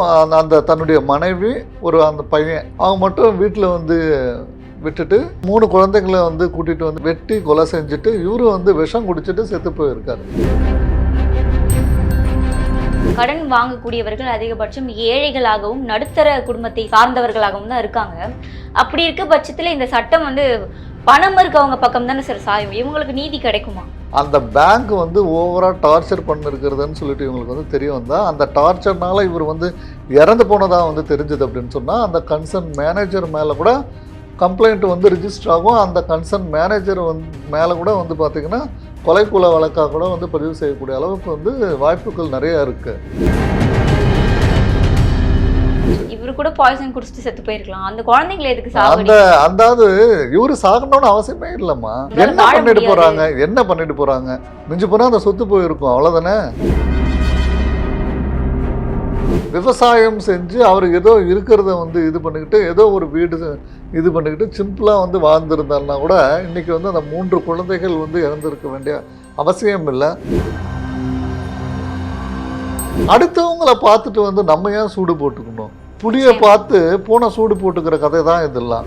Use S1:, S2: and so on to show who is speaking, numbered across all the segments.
S1: அந்த- அந்த தன்னுடைய மனைவி ஒரு அந்த பையன் அவங்க மட்டும் வீட்டில் வந்து விட்டுட்டு மூணு குழந்தைங்களை வந்து கூட்டிகிட்டு வந்து வெட்டி கொலை செஞ்சுட்டு இவரும் வந்து விஷம் குடிச்சிட்டு செத்து போயிருக்காரு.
S2: கடன் வாங்கக்கூடியவர்கள் அதிகபட்சம் ஏழைகளாகவும் நடுத்தர குடும்பத்தை சார்ந்தவர்களாகவும் தான் இருக்காங்க. அப்படி இருக்க பட்சத்தில் இந்த சட்டம் வந்து பணம் இருக்கவங்க பக்கம் தானே சார் சாயும். இவங்களுக்கு நீதி கிடைக்குமா?
S1: அந்த பேங்க் வந்து ஓவரா டார்ச்சர் பண்ணிருக்கிறதுன்னு சொல்லிட்டு இவங்களுக்கு வந்து தெரிய வந்தா அந்த டார்ச்சர்னால இவர் வந்து இறந்து போனதா வந்து தெரிஞ்சது அப்படின்னு சொன்னா அந்த கன்சர்ன் மேனேஜர் மேல கூட கம்ப்ளைண்ட் வந்து ரிஜிஸ்டர் ஆகும். அந்த கன்சர்ன் மேனேஜர் வந்து மேலே கூட வந்து பார்த்தீங்கன்னா கொலைக்குல வழக்காக கூட வந்து பதிவு செய்யக்கூடிய அளவுக்கு வந்து வாய்ப்புகள் நிறையா
S2: இருக்குது கூட பாய்சன் குடிச்சிட்டு செத்து போயிருக்கலாம். அந்த குழந்தைங்களை எதுக்கு
S1: அந்த அதாவது இவரு சாகணும்னு அவசியமே இல்லைம்மா. என்ன பண்ணிட்டு. போறாங்க? என்ன பண்ணிட்டு போறாங்க? மிஞ்சி போனா அந்த சொத்து போயிருக்கும் அவ்வளவுதானே? விவசாயம் செஞ்சு அவர் ஏதோ இருக்கிறத வந்து இது பண்ணிக்கிட்டு ஏதோ ஒரு வீடு இது பண்ணிக்கிட்டு சிம்பிளாக வந்து வாழ்ந்திருந்தாருன்னா கூட இன்னைக்கு வந்து அந்த மூன்று குழந்தைகள் வந்து இறந்திருக்க வேண்டிய அவசியம் இல்லை. அடுத்தவங்கள பார்த்துட்டு வந்து நம்ம ஏன் சூடு போட்டுக்கணும்? புளியை பார்த்து பூனை சூடு போட்டுக்கிற கதை தான் இதெல்லாம்.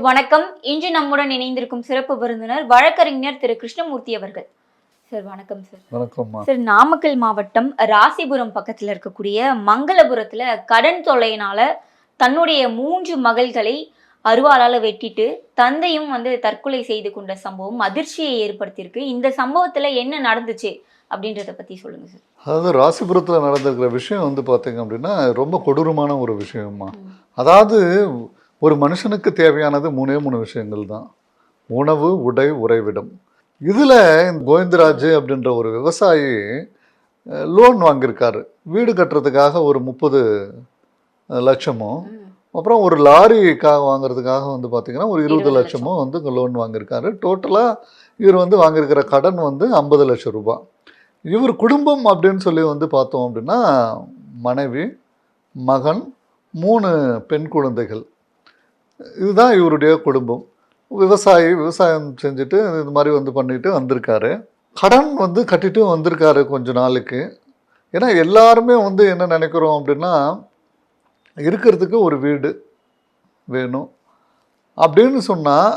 S2: வணக்கம். இன்று நம்முடன் இணைந்திருக்கும் சிறப்பு விருந்தினர் வழக்கறிஞர் திரு கிருஷ்ணமூர்த்தி அவர்கள். சார் வணக்கம் சார்.
S1: வணக்கம்மா.
S2: சார் நாமக்கல் மாவட்டம் ராசிபுரம் பக்கத்துல இருக்கக்கூடிய மங்களபுரத்துல கடன் தொல்லையினால தன்னுடைய மூன்று மகள்களை அருவாளால வெட்டிட்டு தந்தையும் வந்து தற்கொலை செய்து கொண்ட சம்பவம் அதிர்ச்சியை ஏற்படுத்தியிருக்கு. இந்த சம்பவத்துல என்ன நடந்துச்சு அப்படின்றத பத்தி சொல்லுங்க சார்.
S1: அதாவது ராசிபுரத்தில் நடந்திருக்கிற விஷயம் வந்து பார்த்தீங்க அப்படின்னா ரொம்ப கொடூரமான ஒரு விஷயம்மா. அதாவது ஒரு மனுஷனுக்கு தேவையானது மூணே மூணு விஷயங்கள் தான். உணவு உடை உறைவிடம். இதில் கோவிந்தராஜ் அப்படின்ற ஒரு விவசாயி லோன் வாங்கியிருக்காரு. வீடு கட்டுறதுக்காக ஒரு முப்பது லட்சமும் அப்புறம் ஒரு லாரி கா வாங்குறதுக்காக வந்து பார்த்தீங்கன்னா ஒரு இருபது லட்சமும் வந்து லோன் வாங்கியிருக்காரு. டோட்டலாக இவர் வந்து வாங்கியிருக்கிற கடன் வந்து ஐம்பது லட்சம் ரூபாய். இவர் குடும்பம் அப்படின்னு சொல்லி வந்து பார்த்தோம் அப்படின்னா மனைவி மகன் மூணு பெண் குழந்தைகள். இதுதான் இவருடைய குடும்பம். விவசாயி விவசாயம் செஞ்சுட்டு இது மாதிரி வந்து பண்ணிட்டு வந்திருக்காரு. கடன் வந்து கட்டிட்டு வந்திருக்காரு கொஞ்ச நாளுக்கு. ஏன்னா எல்லாருமே வந்து என்ன நினைக்கிறோம் அப்படின்னா இருக்கிறதுக்கு ஒரு வீடு வேணும். அப்படின்னு சொன்னால்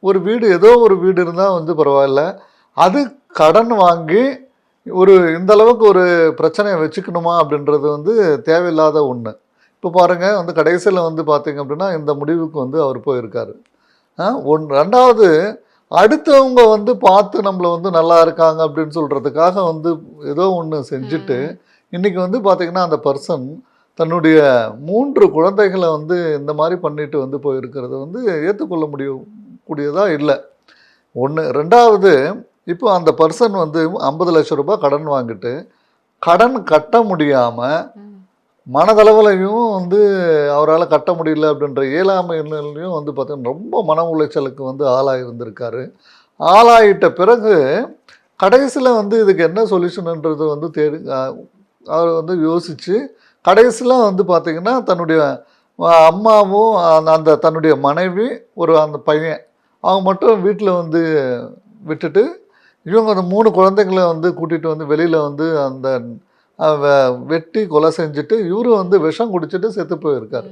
S1: ஒரு வீடு ஏதோ ஒரு வீடு இருந்தால் வந்து பரவாயில்ல. அது கடன் வாங்கி ஒரு இந்த அளவுக்கு ஒரு பிரச்சனையை வச்சுக்கணுமா அப்படின்றது வந்து தேவையில்லாத ஒன்று இப்போ பாருங்கள் வந்து கடைசியில் வந்து பார்த்தீங்க அப்படின்னா இந்த முடிவுக்கு வந்து அவர் போயிருக்காரு. ஒன் ரெண்டாவது அடுத்தவங்க வந்து பார்த்து நம்மளை வந்து நல்லா இருக்காங்க அப்படின்னு சொல்கிறதுக்காக வந்து ஏதோ ஒன்று செஞ்சுட்டு இன்றைக்கி வந்து பார்த்திங்கன்னா அந்த பர்சன் தன்னுடைய மூன்று குழந்தைகளை வந்து இந்த மாதிரி பண்ணிட்டு வந்து போயிருக்கிறது வந்து ஏற்றுக்கொள்ள முடியும் கூடியதாக இல்லை. ஒன்று ரெண்டாவது இப்போ அந்த பர்சன் வந்து ஐம்பது லட்சம் ரூபாய் கடன் வாங்கிட்டு கடன் கட்ட முடியாமல் மனதளவுலையும் வந்து அவரால் கட்ட முடியல அப்படின்ற இயலாமையிலையும் வந்து பார்த்திங்கன்னா ரொம்ப மன உளைச்சலுக்கு வந்து ஆளாகி இருந்திருக்காரு. ஆளாயிட்ட பிறகு கடைசியில் வந்து இதுக்கு என்ன சொல்யூஷன்ன்றது வந்து தேடி அவர் வந்து யோசித்து கடைசியில் வந்து பார்த்திங்கன்னா தன்னுடைய அம்மாவும் அந்த- அந்த தன்னுடைய மனைவி ஒரு அந்த பையன் அவங்க மட்டும் வீட்டில் வந்து விட்டுட்டு இவங்க அந்த மூணு குழந்தைங்களை வந்து கூட்டிகிட்டு வந்து வெளியில் வந்து அந்த வெட்டி கொலை செஞ்சுட்டு இவரும் வந்து விஷம் குடிச்சிட்டு செத்து போயிருக்கார்.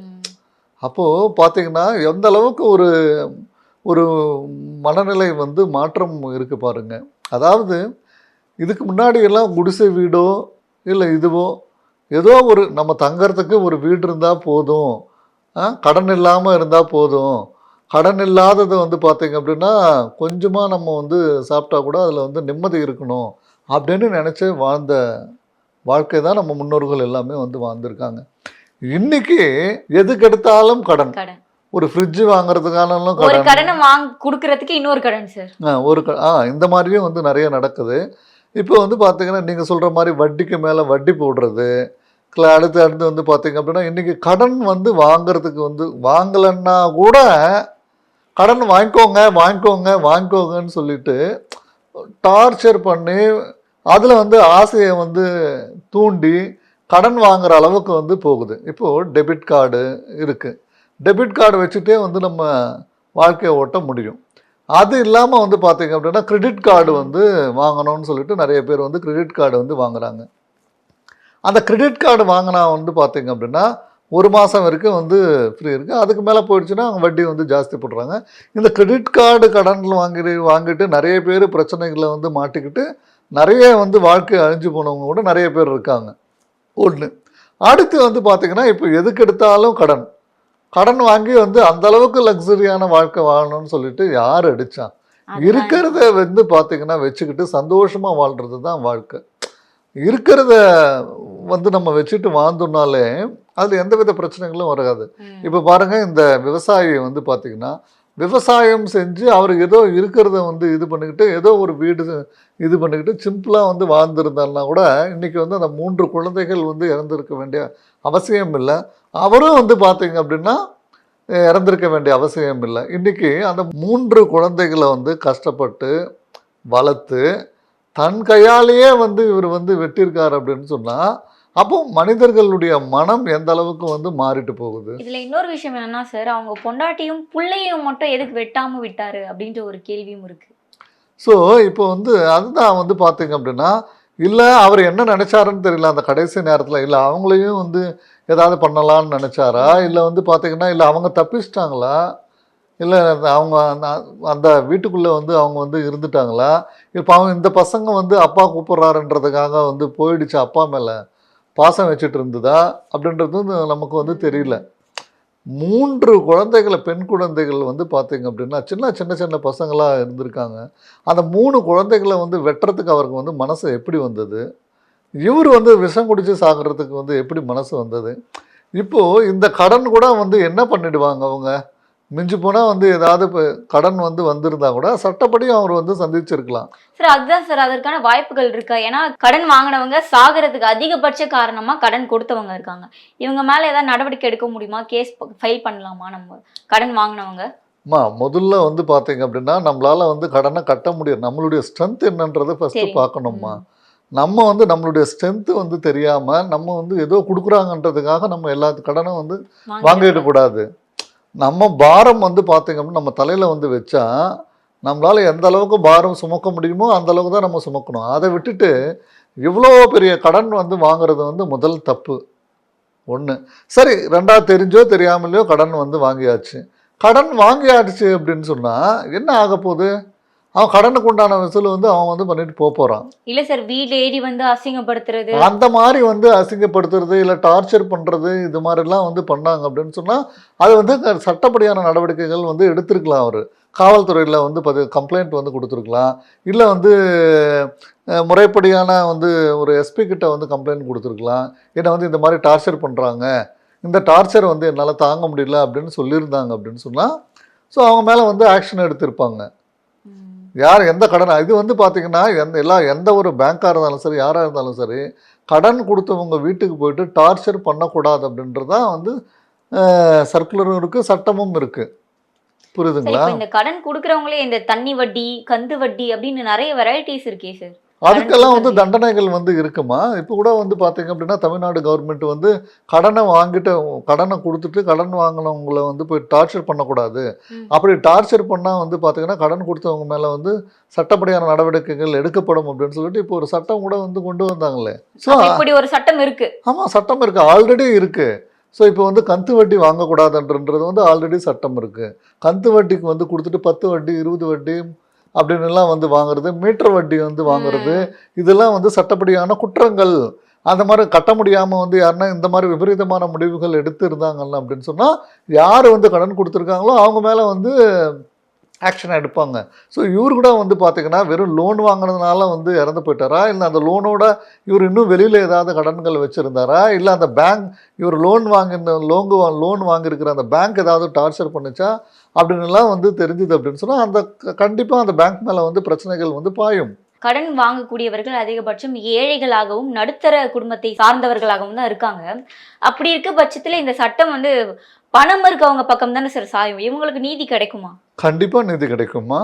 S1: அப்போது பார்த்தீங்கன்னா எந்த அளவுக்கு ஒரு ஒரு மனநிலை வந்து மாற்றம் இருக்குது பாருங்க. அதாவது இதுக்கு முன்னாடி எல்லாம் குடிசை வீடோ இல்லை இதுவோ ஏதோ ஒரு நம்ம தங்கறதுக்கு ஒரு வீடு இருந்தால் போதும். கடன் இல்லாமல் இருந்தால் போதும். கடன் இல்லாதது வந்து பார்த்தீங்க அப்படின்னா கொஞ்சமாக நம்ம வந்து சாப்பிட்டா கூட அதில் வந்து நிம்மதி இருக்கணும் அப்படின்னு நினச்சி வாழ்ந்த வாழ்க்கை தான் நம்ம முன்னோர்கள் எல்லாமே வந்து வாழ்ந்திருக்காங்க. இன்னைக்கு எதுக்கு எடுத்தாலும் கடன். ஒரு ஃப்ரிட்ஜ் வாங்குறதுக்கானாலும் கடன்.
S2: கடனை வாங்க குடுக்கறதுக்கு இன்னொரு கடன் சார்
S1: ஆ, ஒரு ஆ இந்த மாதிரியும் வந்து நிறைய நடக்குது. இப்போ வந்து பார்த்தீங்கன்னா நீங்கள் சொல்கிற மாதிரி வட்டிக்கு மேலே வட்டி போடுறது அடுத்து அடுத்து வந்து பார்த்தீங்க அப்படின்னா இன்றைக்கி கடன் வந்து வாங்குறதுக்கு வந்து வாங்கலைன்னா கூட கடன் வாங்கிக்கோங்க வாங்கிக்கோங்க வாங்கிக்கோங்கன்னு சொல்லிட்டு டார்ச்சர் பண்ணி அதில் வந்து ஆசையை வந்து தூண்டி கடன் வாங்குகிற அளவுக்கு வந்து போகுது. இப்போது டெபிட் கார்டு இருக்குது டெபிட் கார்டு வச்சுட்டே வந்து நம்ம வாழ்க்கையை ஓட்ட முடியும். அது இல்லாமல் வந்து பார்த்திங்க அப்படின்னா கிரெடிட் கார்டு வந்து வாங்கணும்னு சொல்லிட்டு நிறைய பேர் வந்து கிரெடிட் கார்டு வந்து வாங்குறாங்க. அந்த கிரெடிட் கார்டு வாங்கினா வந்து பார்த்திங்க அப்படின்னா ஒரு மாதம் வரைக்கும் வந்து ஃப்ரீ இருக்குது அதுக்கு மேலே போயிடுச்சுன்னா அவங்க வட்டி வந்து ஜாஸ்தி போடுறாங்க இந்த கிரெடிட் கார்டு கடனில் வாங்கி வாங்கிட்டு நிறைய பேர் பிரச்சனைகளை வந்து மாட்டிக்கிட்டு நிறைய வந்து வாழ்க்கை அழிஞ்சு போனவங்க கூட நிறைய பேர் இருக்காங்க. ஒன்று அடுத்து வந்து பார்த்தீங்கன்னா இப்போ எதுக்கு எடுத்தாலும் கடன். கடன் வாங்கி வந்து அந்த அளவுக்கு லக்ஸரியான வாழ்க்கை வாழணும்னு சொல்லிட்டு யார் அடிச்சா?
S2: அதுதான்
S1: இருக்கிறத வந்து பார்த்தீங்கன்னா வச்சுக்கிட்டு சந்தோஷமா வாழ்றது தான் வாழ்க்கை. இருக்கிறத வந்து நம்ம வச்சுட்டு வாழ்ந்தோம்னாலே அதில் எந்தவித பிரச்சனைகளும் வராது. இப்போ பாருங்க இந்த விவசாயி வந்து பார்த்தீங்கன்னா விவசாயம் செஞ்சு அவர் ஏதோ இருக்கிறத வந்து இது பண்ணிக்கிட்டு ஏதோ ஒரு வீடு இது பண்ணிக்கிட்டு சிம்பிளாக வந்து வாழ்ந்திருந்தாருனா கூட இன்றைக்கி வந்து அந்த மூன்று குழந்தைகள் வந்து இறந்துருக்க வேண்டிய அவசியம் இல்லை. அவரும் வந்து பார்த்தீங்க அப்படின்னா இறந்துருக்க இறந்திருக்க வேண்டிய அவசியம் இல்லை. இன்றைக்கி அந்த மூன்று குழந்தைகளை வந்து கஷ்டப்பட்டு வளர்த்து தன் கையாலேயே வந்து இவர் வந்து வெட்டியிருக்கார் அப்படின்னு சொன்னால் அப்போ மனிதர்களுடைய மனம் எந்த அளவுக்கு வந்து மாறிட்டு போகுது?
S2: இதுல இன்னொரு விஷயம் என்னன்னா சார் அவங்க பொண்டாட்டியும் புள்ளையும் மட்டும் எதுக்கு வெட்டாம விட்டாரு அப்படின்ற ஒரு கேள்வியும் இருக்கு.
S1: ஸோ இப்போ வந்து அதுதான் வந்து பார்த்தீங்க அப்படின்னா இல்லை அவர் என்ன நினைச்சாருன்னு தெரியல அந்த கடைசி நேரத்தில் இல்லை அவங்களையும் வந்து ஏதாவது பண்ணலாம்னு நினைச்சாரா? இல்லை வந்து பார்த்தீங்கன்னா இல்லை அவங்க தப்பிச்சிட்டாங்களா? இல்லை அவங்க அந்த அந்த வீட்டுக்குள்ளே வந்து அவங்க வந்து இருந்துட்டாங்களா? இப்போ அவங்க இந்த பசங்க வந்து அப்பா கூப்பிட்றாருன்றதுக்காக வந்து போயிடுச்சு அப்பா மேலே. பாசம் வச்சுட்டு இருந்ததா அப்படின்றது வந்து நமக்கு வந்து தெரியல. மூன்று குழந்தைகளை பெண் குழந்தைகள் வந்து பார்த்தீங்க அப்படின்னா சின்ன சின்ன சின்ன பசங்களாக இருந்திருக்காங்க. அந்த மூணு குழந்தைகளை வந்து வெட்டுறதுக்கு அவருக்கு வந்து மனசு எப்படி வந்தது? இவர் வந்து விஷம் குடித்து சாகிறதுக்கு வந்து எப்படி மனசு வந்தது? இப்போது இந்த கடன் கூட வந்து என்ன பண்ணிடுவாங்க அவங்க? மிஞ்சி போனால் வந்து ஏதாவது இப்போ கடன் வந்து வந்திருந்தா கூட சட்டப்படியும் அவர் வந்து சந்திச்சிருக்கலாம்.
S2: சார் அதுதான் சார் அதற்கான வாய்ப்புகள் இருக்கா. ஏன்னா கடன் வாங்கினவங்க சாகிறதுக்கு அதிகபட்ச காரணமா கடன் கொடுத்தவங்க இருக்காங்க. இவங்க மேல ஏதாவது நடவடிக்கை எடுக்க முடியுமா? கேஸ் ஃபைல் பண்ணலாமா நம்ம? கடன் வாங்கினவங்க?
S1: அம்மா முதல்ல வந்து பார்த்தீங்க அப்படின்னா நம்மளால வந்து கடனை கட்ட முடியும். நம்மளுடைய ஸ்ட்ரென்த் என்னன்றதை ஃபஸ்ட்டு. பார்க்கணும்மா நம்ம வந்து நம்மளுடைய ஸ்ட்ரென்த்து வந்து தெரியாமல் நம்ம வந்து ஏதோ கொடுக்குறாங்கன்றதுக்காக நம்ம எல்லா கடனும் வந்து வாங்கிட கூடாது நம்ம பாரம் வந்து பார்த்திங்க அப்படின்னா நம்ம தலையில் வந்து வச்சா நம்மளால் எந்த அளவுக்கு பாரம் சுமக்க முடியுமோ அந்த அளவுக்கு தான் நம்ம சுமக்கணும். அதை விட்டுட்டு இவ்வளோ பெரிய கடன் வந்து வாங்குறது வந்து முதல் தப்பு. ஒன்று சரி ரெண்டாவது தெரிஞ்சோ தெரியாமலையோ கடன் வந்து வாங்கியாச்சு. கடன் வாங்கியாச்சு அப்படின்னு சொன்னால் என்ன ஆக போகுது அவன் கடனுக்கு உண்டான வசூல் வந்து அவன் வந்து பண்ணிட்டு போக போகிறான்
S2: இல்ல சார் வீடு ஏறி வந்து அசிங்கப்படுத்துறது.
S1: அந்த மாதிரி வந்து அசிங்கப்படுத்துறது இல்லை டார்ச்சர் பண்ணுறது இது மாதிரிலாம் வந்து பண்ணாங்க அப்படின்னு சொன்னால் அது வந்து சட்டப்படியான நடவடிக்கைகள் வந்து எடுத்திருக்கலாம் அவர். காவல்துறையில் வந்து பதி கம்ப்ளைண்ட் வந்து கொடுத்துருக்கலாம். இல்லை வந்து முறைப்படியான வந்து ஒரு எஸ்பி கிட்ட வந்து கம்ப்ளைண்ட் கொடுத்துருக்கலாம். என்னை வந்து இந்த மாதிரி டார்ச்சர் பண்ணுறாங்க இந்த டார்ச்சர் வந்து என்னால் தாங்க முடியல அப்படின்னு சொல்லியிருந்தாங்க அப்படின்னு சொன்னால் ஸோ அவங்க மேலே வந்து ஆக்ஷன் எடுத்திருப்பாங்க. யார் எந்த கடன் இது வந்து பார்த்தீங்கன்னா எந்த எல்லா எந்த ஒரு பேங்காக இருந்தாலும் சரி யாராக இருந்தாலும் சரி கடன் கொடுத்தவங்க வீட்டுக்கு போயிட்டு டார்ச்சர் பண்ணக்கூடாது அப்படின்றது தான் வந்து சர்க்குலரும் இருக்குது சட்டமும் இருக்குது புரியுதுங்களா?
S2: இந்த கடன் கொடுக்குறவங்களே இந்த தண்ணி வட்டி கந்து வட்டி அப்படின்னு நிறைய வெரைட்டிஸ் இருக்கே சார்
S1: அதுக்கெல்லாம் வந்து. தண்டனைகள் வந்து இருக்குமா? இப்போ கூட வந்து பார்த்தீங்க அப்படின்னா தமிழ்நாடு கவர்மெண்ட் வந்து கடனை வாங்கிட்டு கடனை கொடுத்துட்டு கடன் வாங்கினவங்கள வந்து போய் டார்ச்சர் பண்ணக்கூடாது. அப்படி டார்ச்சர் பண்ணால் வந்து பார்த்தீங்கன்னா கடன் கொடுத்தவங்க மேலே வந்து சட்டப்படியான நடவடிக்கைகள் எடுக்கப்படும் அப்படின்னு சொல்லிட்டு இப்போ ஒரு சட்டம் கூட வந்து கொண்டு வந்தாங்களே. ஸோ
S2: இப்படி ஒரு சட்டம் இருக்கு.
S1: ஆமாம் சட்டம் இருக்குது ஆல்ரெடி இருக்குது ஸோ இப்போ வந்து கந்து வட்டி வாங்கக்கூடாதுன்றது வந்து ஆல்ரெடி சட்டம் இருக்குது கந்து வட்டிக்கு வந்து கொடுத்துட்டு பத்து வட்டி இருபது வட்டி அப்படின்னு எல்லாம் வந்து வாங்குறது மீட்டர் வட்டி வந்து வாங்குறது இதெல்லாம் வந்து சட்டப்படியான குற்றங்கள். அந்த மாதிரி கட்ட முடியாமல் வந்து யாருன்னா இந்த மாதிரி விபரீதமான முடிவுகள் எடுத்து இருந்தாங்கல்ல அப்படின்னு சொன்னால் யார் வந்து கடன் கொடுத்துருக்காங்களோ அவங்க மேலே வந்து ஆக்ஷன் எடுப்பாங்க. ஸோ இவர் கூட வந்து பார்த்திங்கன்னா வெறும் லோன் வாங்கினதுனால வந்து இறந்து போயிட்டாரா? இல்லை அந்த லோனோட இவர் இன்னும் வெளியில் ஏதாவது கடன்கள் வச்சுருந்தாரா? இல்லை அந்த பேங்க் இவர் லோன் வாங்கின லோன் லோன் வாங்கியிருக்கிற அந்த பேங்க் ஏதாவது டார்ச்சர் பண்ணுச்சா? அப்படின்னுலாம் வந்து தெரிஞ்சுது அப்படின்னு சொன்னால் அந்த கண்டிப்பாக அந்த பேங்க் மேலே வந்து பிரச்சனைகள் வந்து பாயும்.
S2: கடன் வாங்கக்கூடியவர்கள் அதிகபட்சம் ஏழைகளாகவும் நடுத்தர குடும்பத்தை சார்ந்தவர்களாகவும் தான் இருக்காங்க. அப்படி இருக்க பட்சத்தில் இந்த சட்டம் வந்து பணம் இருக்கவங்க பக்கம் தானே சார் சாயும். இவங்களுக்கு நீதி கிடைக்குமா?
S1: கண்டிப்பாக நிதி கிடைக்குமா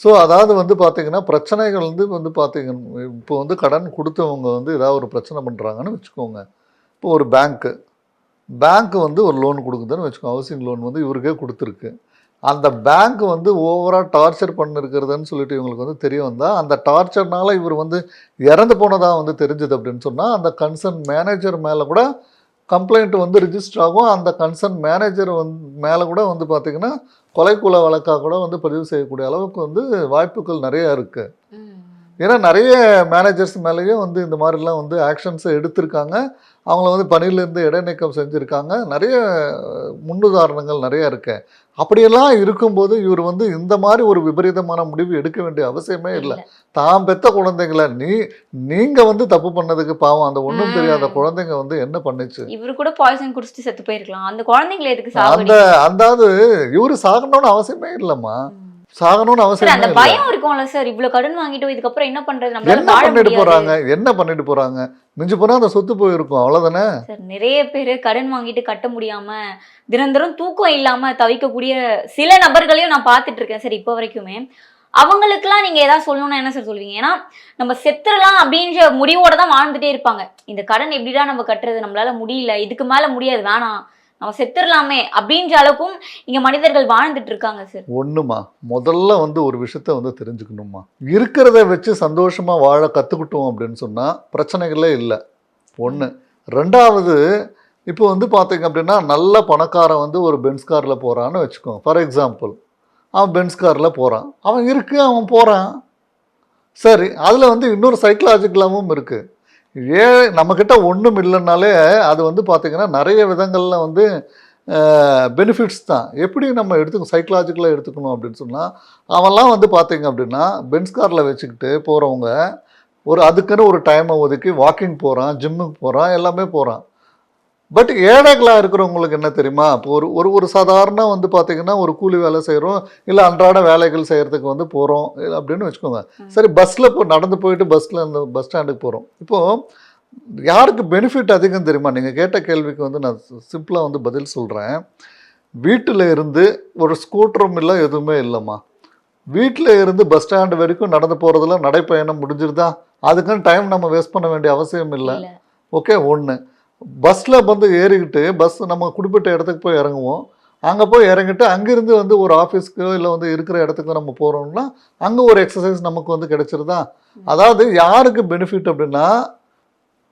S1: ஸோ அதாவது வந்து பார்த்தீங்கன்னா பிரச்சனைகள் வந்து வந்து பார்த்தீங்கன்னா இப்போ வந்து கடன் கொடுத்தவங்க வந்து ஏதாவது ஒரு பிரச்சனை பண்ணுறாங்கன்னு வச்சுக்கோங்க. இப்போ ஒரு பேங்க்கு பேங்க்கு வந்து ஒரு லோன் கொடுக்குதுன்னு வச்சுக்கோங்க. ஹவுசிங் லோன் வந்து இவருக்கே கொடுத்துருக்கு. அந்த பேங்க் வந்து ஓவராக டார்ச்சர் பண்ணிருக்கிறதுன்னு சொல்லிட்டு இவங்களுக்கு வந்து தெரிய வந்தால் அந்த டார்ச்சர்னால இவர் வந்து இறந்து போனதாக வந்து தெரிஞ்சது அப்படின்னு சொன்னால் அந்த கன்சர்ன் மேனேஜர் மேலே கூட கம்ப்ளைண்ட் வந்து ரிஜிஸ்டர் ஆகும். அந்த கன்சர்ன் மேனேஜர் வந்து மேலே கூட வந்து பார்த்திங்கன்னா கொலைக்குல வழக்காக கூட வந்து பதிவு செய்யக்கூடிய அளவுக்கு வந்து வாய்ப்புகள் நிறையா இருக்குது ஏன்னா நிறைய மேனேஜர்ஸ் மேலேயும் வந்து இந்த மாதிரிலாம் வந்து ஆக்ஷன்ஸை எடுத்திருக்காங்க. அவங்கள வந்து பணியிலேருந்து இடைநீக்கம் செஞ்சுருக்காங்க. நிறைய முன்னுதாரணங்கள் நிறைய இருக்கு. அப்படியெல்லாம் இருக்கும்போது இவர் வந்து இந்த மாதிரி ஒரு விபரீதமான முடிவு எடுக்க வேண்டிய அவசியமே இல்லை. தான் பெத்த குழந்தைங்கள நீ நீங்க வந்து தப்பு பண்ணதுக்கு பாவம். அந்த ஒன்றும். தெரியாத குழந்தைங்க வந்து என்ன பண்ணுச்சு?
S2: இவரு கூட பாய்சன் குடிச்சிட்டு செத்து போயிருக்கலாம். அந்த குழந்தைங்களை எதுக்கு
S1: அந்த அதாவது இவரு சாகணும்னு அவசியமே இல்லைம்மா. சாகணும்னு அவசியமே
S2: அந்த பயம் இருக்கும்ல சார். இவ்வளவு கடன் வாங்கிட்டோம் இதுக்கப்புறம் என்ன பண்றது? நம்மளால
S1: என்ன பண்ணிட்டு போறாங்க? என்ன பண்ணிட்டு போறாங்க? மிஞ்சி போனா அந்த சொத்து போயிருக்கும். அவ்வளவுதானே?
S2: சார் நிறைய பேர் கடன் வாங்கிட்டு கட்ட முடியாம தினந்தரம் தூக்கம் இல்லாம தவிக்கக்கூடிய சில நபர்களையும் நான் பார்த்துட்டு இருக்கேன் சார் இப்போ வரைக்குமே. அவங்களுக்குலாம் நீங்க ஏதாவது சொல்லணும்னா என்ன சார் சொல்லுவீங்க? ஏன்னா நம்ம செத்துறலாம் அப்படின்ற முடிவோட தான் வாழ்ந்துட்டே இருப்பாங்க. இந்த கடன் எப்படிடா நம்ம கட்டுறது? நம்மளால முடியல. இதுக்கு மேல முடியாது. வேணாம். நம்ம செத்துடலாமே அப்படின்ற அளவுக்கும் இங்க மனிதர்கள் வாழ்ந்துட்டு இருக்காங்க சார்
S1: ஒண்ணுமா? முதல்ல வந்து ஒரு விஷயத்த வந்து தெரிஞ்சுக்கணுமா? இருக்கிறத வச்சு சந்தோஷமா வாழ கத்துக்கிட்டோம் அப்படின்னு சொன்னா பிரச்சனைகளே இல்லை. ஒண்ணு. ரெண்டாவது இப்போ வந்து பார்த்தீங்க அப்படின்னா நல்ல பணக்காரன் வந்து ஒரு பென்ஸ் காரில் போகிறான்னு வச்சுக்கோங்க ஃபார் எக்ஸாம்பிள் அவன் பென்ஸ் காரில் போகிறான் அவன் இருக்கு அவன் போகிறான் சரி அதில் வந்து இன்னொரு சைக்கலாஜிக்கலாகவும் இருக்குது ஏ நம்மக்கிட்ட ஒன்றும் இல்லைனாலே அது வந்து பார்த்திங்கன்னா நிறைய விதங்களில் வந்து பெனிஃபிட்ஸ் தான். எப்படி நம்ம எடுத்துக்கணும் சைக்கலாஜிக்கலாக எடுத்துக்கணும் அப்படின்னு சொன்னால் அவன்லாம் வந்து பார்த்திங்க அப்படின்னா பென்ஸ் காரில் வச்சுக்கிட்டு போகிறவங்க ஒரு அதுக்குன்னு ஒரு டைமை ஒதுக்கி வாக்கிங் போகிறான் ஜிம்முக்கு போகிறான் எல்லாமே போகிறான் பட் ஏழைகளாக இருக்கிறவங்களுக்கு என்ன தெரியுமா? இப்போ ஒரு ஒரு ஒரு சாதாரண வந்து பார்த்தீங்கன்னா ஒரு கூலி வேலை செய்கிறோம் இல்லை அன்றாட வேலைகள் செய்கிறதுக்கு வந்து போகிறோம் அப்படின்னு வச்சுக்கோங்க. சரி பஸ்ஸில் போ நடந்து போயிட்டு பஸ்ஸில் அந்த பஸ் ஸ்டாண்டுக்கு போகிறோம் இப்போது யாருக்கு பெனிஃபிட் அதிகம் தெரியுமா? நீங்கள் கேட்ட கேள்விக்கு வந்து நான் சிம்பிளாக வந்து பதில் சொல்கிறேன் வீட்டில் இருந்து ஒரு ஸ்கூட்டரும் இல்லை எதுவுமே இல்லைம்மா. வீட்டில் இருந்து பஸ் ஸ்டாண்டு வரைக்கும் நடந்து போகிறதுல நடைப்பயணம் முடிஞ்சிருதா? அதுக்குன்னு டைம் நம்ம வேஸ்ட் பண்ண வேண்டிய அவசியம் இல்ல. ஓகே ஒன்று பஸ்ஸில் வந்து ஏறிக்கிட்டு பஸ் நம்ம குறிப்பிட்ட இடத்துக்கு போய் இறங்குவோம். அங்கே போய் இறங்கிட்டு அங்கேருந்து வந்து ஒரு ஆஃபீஸ்க்கோ இல்லை வந்து இருக்கிற இடத்துக்கு நம்ம போகிறோம்னா அங்கே ஒரு எக்ஸசைஸ் நமக்கு வந்து கிடைச்சிருதா? அதாவது யாருக்கு பெனிஃபிட் அப்படின்னா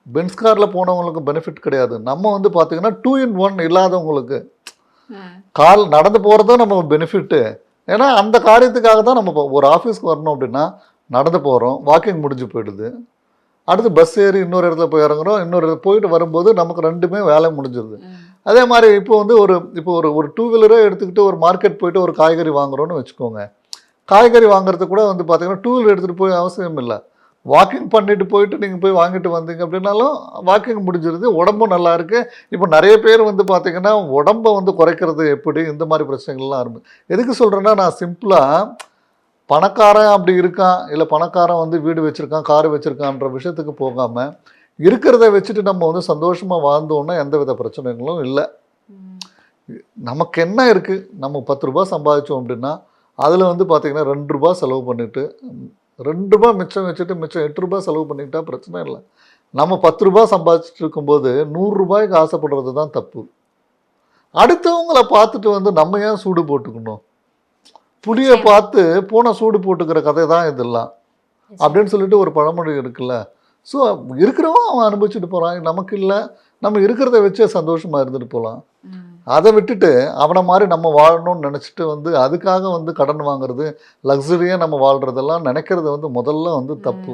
S1: பென்ஸ் காரில் போனவங்களுக்கு பெனிஃபிட் கிடையாது. நம்ம வந்து பார்த்தீங்கன்னா டூ இன் ஒன் இல்லாதவங்களுக்கு. கால் நடந்து போகிறதும் நம்ம பெனிஃபிட்டு ஏன்னா அந்த காரியத்துக்காக தான் நம்ம ஒரு ஆஃபீஸ்க்கு வரணும் அப்படின்னா நடந்து போகிறோம் வாக்கிங் முடிஞ்சு போயிடுது. அடுத்து பஸ் ஏறி இன்னொரு இடத்துல போய் இறங்குறோம். இன்னொரு இடத்துல போயிட்டு வரும்போது நமக்கு ரெண்டுமே வேலை முடிஞ்சிருது. அதே மாதிரி இப்போ வந்து ஒரு இப்போ ஒரு ஒரு டூ வீலரே எடுத்துக்கிட்டு ஒரு மார்க்கெட் போயிட்டு ஒரு காய்கறி வாங்குறோம்னு வச்சுக்கோங்க. காய்கறி வாங்குறதுக்கு கூட வந்து பார்த்தீங்கன்னா டூ வீலர் எடுத்துகிட்டு போய் அவசியம் இல்லை. வாக்கிங் பண்ணிட்டு போயிட்டு நீங்கள் போய் வாங்கிட்டு வந்தீங்க அப்படின்னாலும் வாக்கிங் முடிஞ்சிருது. உடம்பும் நல்லா இருக்கு. இப்போ நிறைய பேர் வந்து பார்த்தீங்கன்னா உடம்பை வந்து குறைக்கிறது எப்படி? இந்த மாதிரி பிரச்சனைகள்லாம் ஆரம்பி எதுக்கு சொல்கிறேன்னா நான் சிம்பிளாக பணக்காரன் அப்படி இருக்கான் இல்லை பணக்காரன் வந்து வீடு வச்சுருக்கான் கார் வச்சுருக்கான்ற விஷயத்துக்கு போகாமல் இருக்கிறத வச்சுட்டு நம்ம வந்து சந்தோஷமாக வாழ்ந்தோன்னா எந்தவித பிரச்சனைகளும் இல்லை. நமக்கு என்ன இருக்குது நம்ம பத்து ரூபாய் சம்பாதிச்சோம் அப்படின்னா அதில் வந்து பார்த்திங்கன்னா ரெண்டு ரூபாய் செலவு பண்ணிவிட்டு ரெண்டு ரூபா மிச்சம் வச்சுட்டு மிச்சம் எட்டு ரூபாய் செலவு பண்ணிக்கிட்டா பிரச்சனை இல்லை. நம்ம பத்து ரூபா சம்பாதிச்சுட்டு இருக்கும்போது நூறுரூபாய்க்கு ஆசைப்படுறது தான் தப்பு. அடுத்தவங்களை பார்த்துட்டு வந்து நம்ம ஏன் சூடு போட்டுக்கணும்? புளியை பார்த்து பூனை சூடு போட்டுக்கிற கதை தான் இதெல்லாம். அப்படின்னு சொல்லிட்டு ஒரு பழமொழி இருக்குல்ல. ஸோ இருக்கிறவன் அவன் அனுபவிச்சுட்டு போகிறான் நமக்கு இல்லை. நம்ம இருக்கிறத வச்சே சந்தோஷமாக இருந்துட்டு போகலாம். அதை விட்டுட்டு அவனை மாதிரி நம்ம வாழணும்னு நினச்சிட்டு வந்து அதுக்காக வந்து கடன் வாங்குறது லக்ஸரியாக நம்ம வாழ்கிறதெல்லாம் நினைக்கிறது வந்து முதல்ல வந்து தப்பு.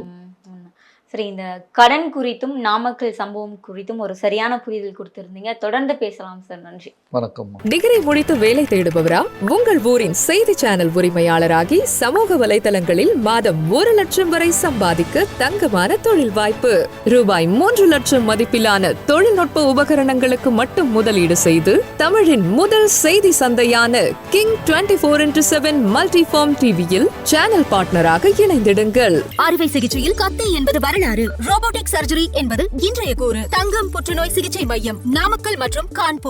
S2: சரி இந்த கடன் குறித்தும் நாமக்கல் சம்பவம் குறித்தும் ஒரு சரியான புரிதல் கொடுத்திருந்தீங்க. தொடர்ந்து பேசலாம் சார். நன்றி.
S1: வணக்கம்.
S3: டிகிரி முடித்து வேலை தேடுபவரா? உங்கள் ஊரின் செய்தி சேனல் உரிமையாளராகி சமூக வலைதளங்களில் மாதம் ஒரு லட்சம் வரை சம்பாதிக்க தங்கமான தொழில் வாய்ப்பு. ரூபாய் மூன்று லட்சம் மதிப்பிலான தொழில்நுட்ப உபகரணங்களுக்கு மட்டும் முதலீடு செய்து தமிழின் முதல் செய்தி சந்தையான king twenty four into seven multi form டிவியில் சேனல் பார்ட்னராக இணைந்திடுங்கள்.
S4: அறுவை சிகிச்சையில் கத்தை என்பது வரலாறு. ரோபோட்டிக் சர்ஜரி என்பது இன்றைய கூறு. தங்கம் புற்றுநோய் சிகிச்சை மையம் நாமக்கல் மற்றும் கான்பூர்.